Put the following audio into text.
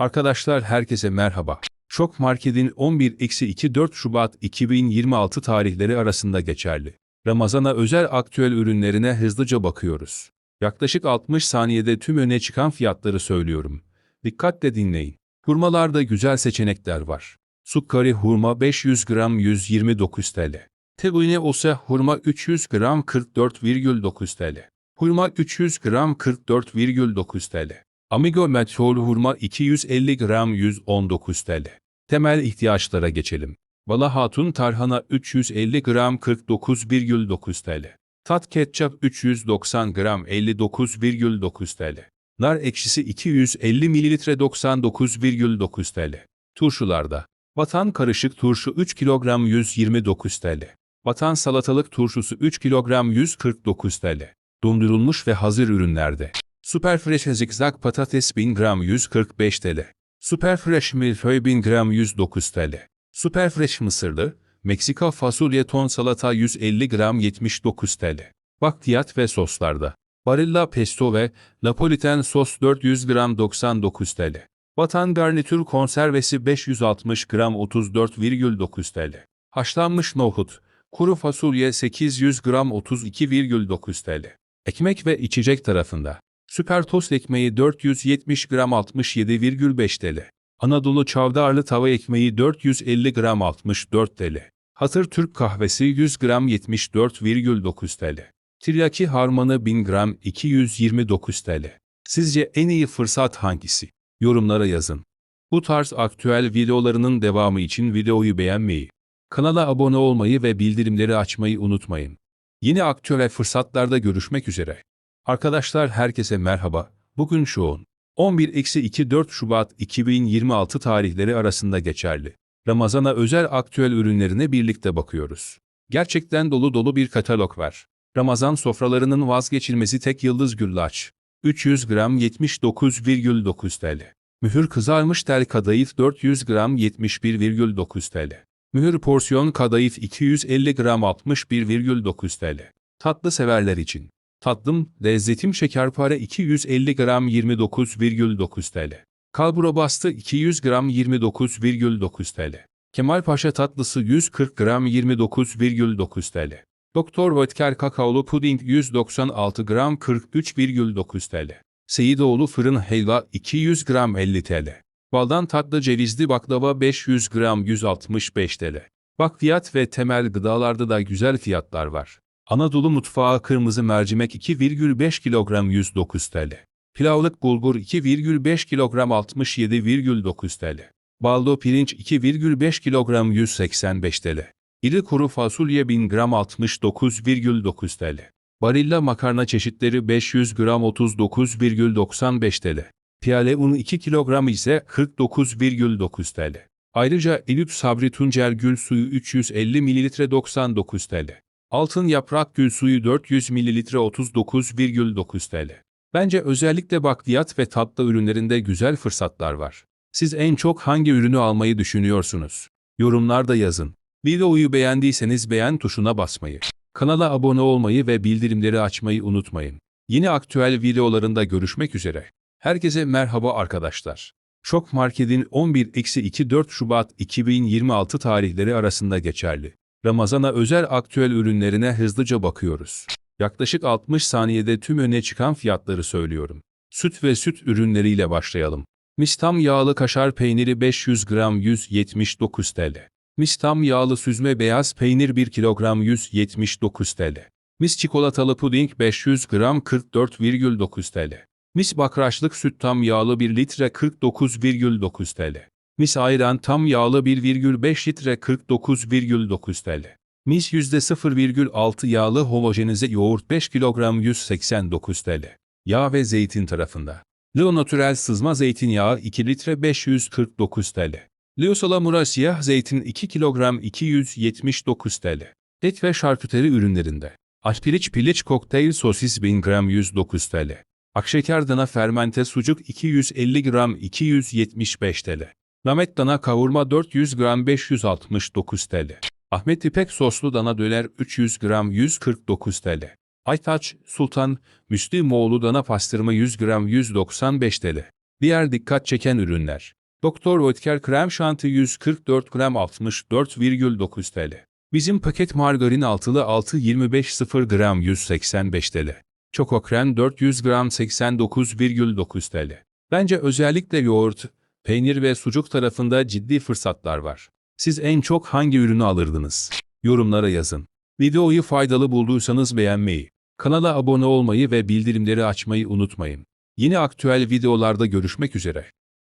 Arkadaşlar herkese merhaba. Şok Market'in 11-2-4 Şubat 2026 tarihleri arasında geçerli. Ramazana özel aktüel ürünlerine hızlıca bakıyoruz. Yaklaşık 60 saniyede tüm öne çıkan fiyatları söylüyorum. Dikkatle dinleyin. Hurmalarda güzel seçenekler var. Sukkari hurma 500 gram 129 TL. Tegune ose hurma 300 gram 44,9 TL. Hurma 300 gram 44,9 TL. Amigo metrol hurma 250 gram 119 TL. Temel ihtiyaçlara geçelim. Bala Hatun tarhana 350 gram 49,9 TL. Tat ketçap 390 gram 59,9 TL. Nar ekşisi 250 ml 99,9 TL. Turşularda. Vatan karışık turşu 3 kilogram 129 TL. Vatan salatalık turşusu 3 kilogram 149 TL. Dondurulmuş ve hazır ürünlerde. Superfresh zigzag patates 1000 gram 145 TL. Superfresh milföy 1000 gram 109 TL. Superfresh mısırlı, Meksika fasulye ton salata 150 gram 79 TL. Bakliyat ve soslarda. Barilla pesto ve Napoliten sos 400 gram 99 TL. Vatan garnitür konservesi 560 gram 34,9 TL. Haşlanmış nohut, kuru fasulye 800 gram 32,9 TL. Ekmek ve içecek tarafında. Süper tost ekmeği 470 gram 67,5 TL. Anadolu çavdarlı tava ekmeği 450 gram 64 TL. Hatır Türk kahvesi 100 gram 74,9 TL. Tiryaki harmanı 1000 gram 229 TL. Sizce en iyi fırsat hangisi? Yorumlara yazın. Bu tarz aktüel videolarının devamı için videoyu beğenmeyi, kanala abone olmayı ve bildirimleri açmayı unutmayın. Yeni aktüel fırsatlarda görüşmek üzere. Arkadaşlar herkese merhaba. Bugün şoğun 11-2-4 Şubat 2026 tarihleri arasında geçerli. Ramazana özel aktüel ürünlerine birlikte bakıyoruz. Gerçekten dolu dolu bir katalog var. Ramazan sofralarının vazgeçilmezi tek yıldız güllaç. 300 gram 79,9 TL. Mühür kızarmış tel kadayıf 400 gram 71,9 TL. Mühür porsiyon kadayıf 250 gram 61,9 TL. Tatlı severler için. Tatlım, lezzetim şekerpare 250 gram 29,9 TL. Kalbura bastı 200 gram 29,9 TL. Kemal Paşa tatlısı 140 gram 29,9 TL. Doktor Vodker kakaolu puding 196 gram 43,9 TL. Seyidoğlu fırın helva 200 gram 50 TL. Baldan tatlı cevizli baklava 500 gram 165 TL. Bakliyat ve temel gıdalarda da güzel fiyatlar var. Anadolu mutfağı kırmızı mercimek 2,5 kilogram 109 TL. Pilavlık bulgur 2,5 kilogram 67,9 TL. Baldo pirinç 2,5 kilogram 185 TL. İri kuru fasulye 1000 gram 69,9 TL. Barilla makarna çeşitleri 500 gram 39,95 TL. Piyale un 2 kilogram ise 49,9 TL. Ayrıca Elüp Sabri Tuncel gül suyu 350 ml 99 TL. Altın yaprak gül suyu 400 ml 39,9 TL. Bence özellikle bakliyat ve tatlı ürünlerinde güzel fırsatlar var. Siz en çok hangi ürünü almayı düşünüyorsunuz? Yorumlarda yazın. Videoyu beğendiyseniz beğen tuşuna basmayı, kanala abone olmayı ve bildirimleri açmayı unutmayın. Yeni aktüel videolarında görüşmek üzere. Herkese merhaba arkadaşlar. Şok Market'in 11-2-4 Şubat 2026 tarihleri arasında geçerli. Ramazana özel aktüel ürünlerine hızlıca bakıyoruz. Yaklaşık 60 saniyede tüm öne çıkan fiyatları söylüyorum. Süt ve süt ürünleriyle başlayalım. Mistam yağlı kaşar peyniri 500 gram 179 TL. Mistam yağlı süzme beyaz peynir 1 kilogram 179 TL. Mis çikolatalı puding 500 gram 44,9 TL. Mis bakraçlık süt tam yağlı 1 litre 49,9 TL. Mis ayran tam yağlı 1,5 litre 49,9 TL. Mis %0,6 yağlı homojenize yoğurt 5 kilogram 189 TL. Yağ ve zeytin tarafında. Leo Natural sızma zeytinyağı 2 litre 549 TL. Leo Salamura siyah zeytin 2 kilogram 279 TL. Et ve şarküteri ürünlerinde. Aşpiliç piliç kokteyl sosis 1000 gram 109 TL. Akşeker dana fermente sucuk 250 gram 275 TL. Namet dana kavurma 400 gram 569 TL. Ahmet İpek soslu dana döner 300 gram 149 TL. Aytaç, Sultan, Müslümoğlu dana pastırma 100 gram 195 TL. Diğer dikkat çeken ürünler. Doktor Oetker krem şanti 144 gram 64,9 TL. Bizim paket margarin altılı 6 25 0 gram 185 TL. Çoko krem 400 gram 89,9 TL. Bence özellikle yoğurt, peynir ve sucuk tarafında ciddi fırsatlar var. Siz en çok hangi ürünü alırdınız? Yorumlara yazın. Videoyu faydalı bulduysanız beğenmeyi, kanala abone olmayı ve bildirimleri açmayı unutmayın. Yeni aktüel videolarda görüşmek üzere.